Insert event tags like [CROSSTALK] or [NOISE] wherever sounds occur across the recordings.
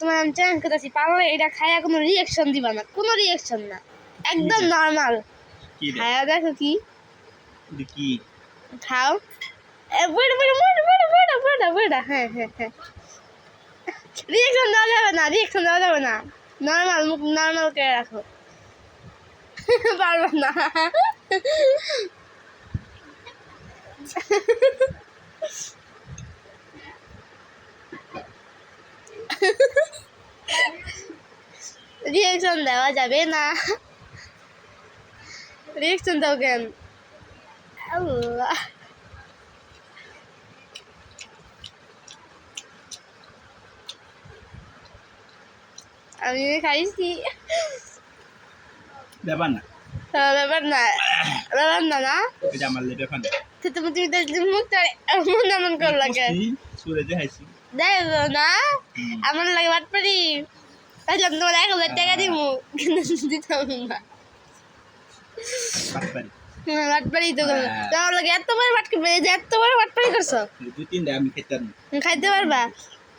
তোমার আমি চ্যালেঞ্জ করতেছি পারলে এটা খায়া কোনো রিয়াকশন দিবা না কোনো রিয়াকশন না। একদম? নর্মাল খাইয়া দেখো? কি। কি? খাও। এ, বুড়ো বুড়ো বুড়ো বুড়ো বুড়ো বুড়ো বুড়ো হ্যাঁ হ্যাঁ হ্যাঁ। রিয়াকশন দেওয়া যাবে না রিয়াকশন দেওয়া যাবে না। নর্মাল মুখ নর্মাল করে রাখো। [LAUGHS] পারবে না। রিয়াকশন দেওয়া যাবে না। রিয়াকশন দাও কেন? আল্লাহ। আমি খাইছি। ব্যাপার না। ব্যাপার না। ব্যাপার না না। এটা আমার ব্যাপার না তো তুমি তুমি তো মুখটা এমন এমন কর লাগে। সুরে দেখাইছি দেখো না। আমার লাগে বাট পারি তাহলে তোমার এক হাজার টাকা দিব কিন্তু দিতাম না পারি তো করো হ্যাঁ। তোমার লাগে এত বড় বাট যে এত বড় করছ দুই তিনটা আমি খেতে খাইতে পারবা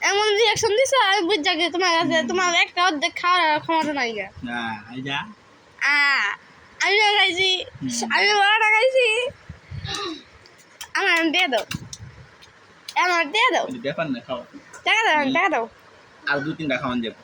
এমন রিয়াকশন দিছো আমি বুঝা গেছি তোমার কাছে তোমার একটা অর্ধেক খাওয়ার ক্ষমতা নাই গা না এই যা আ আমিও খাইছি। আমি বড়টা খাইছি আমার দিয়ে দাও আমার দিয়ে দাও টাকা দাও টাকা দাও আর দু তিনটা খাওয়ান যাব।